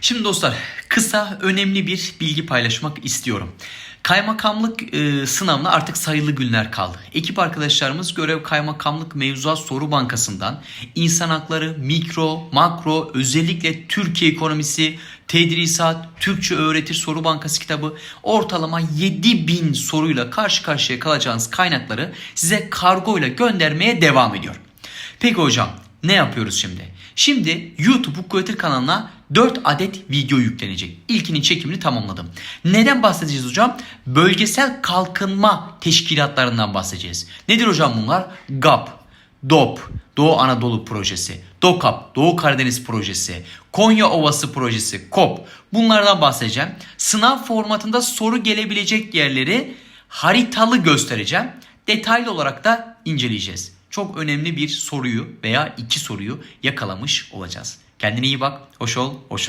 Şimdi dostlar kısa önemli bir bilgi paylaşmak istiyorum. Kaymakamlık e, sınavına artık sayılı günler kaldı. Ekip arkadaşlarımız görev kaymakamlık mevzuat soru bankasından insan hakları, mikro, makro, özellikle Türkiye ekonomisi, tedrisat, Türkçe öğretir soru bankası kitabı ortalama 7000 soruyla karşı karşıya kalacağınız kaynakları size kargoyla göndermeye devam ediyor. Peki hocam ne yapıyoruz şimdi? Şimdi YouTube Hukuk Öğretir kanalına 4 adet video yüklenecek. İlkinin çekimini tamamladım. Neden bahsedeceğiz hocam? Bölgesel kalkınma teşkilatlarından bahsedeceğiz. Nedir hocam bunlar? GAP, DOP, Doğu Anadolu Projesi, DOKAP, Doğu Karadeniz Projesi, Konya Ovası Projesi, KOP. Bunlardan bahsedeceğim. Sınav formatında soru gelebilecek yerleri haritalı göstereceğim. Detaylı olarak da inceleyeceğiz. Çok önemli bir soruyu veya iki soruyu yakalamış olacağız. Kendine iyi bak. Hoş ol. Hoş.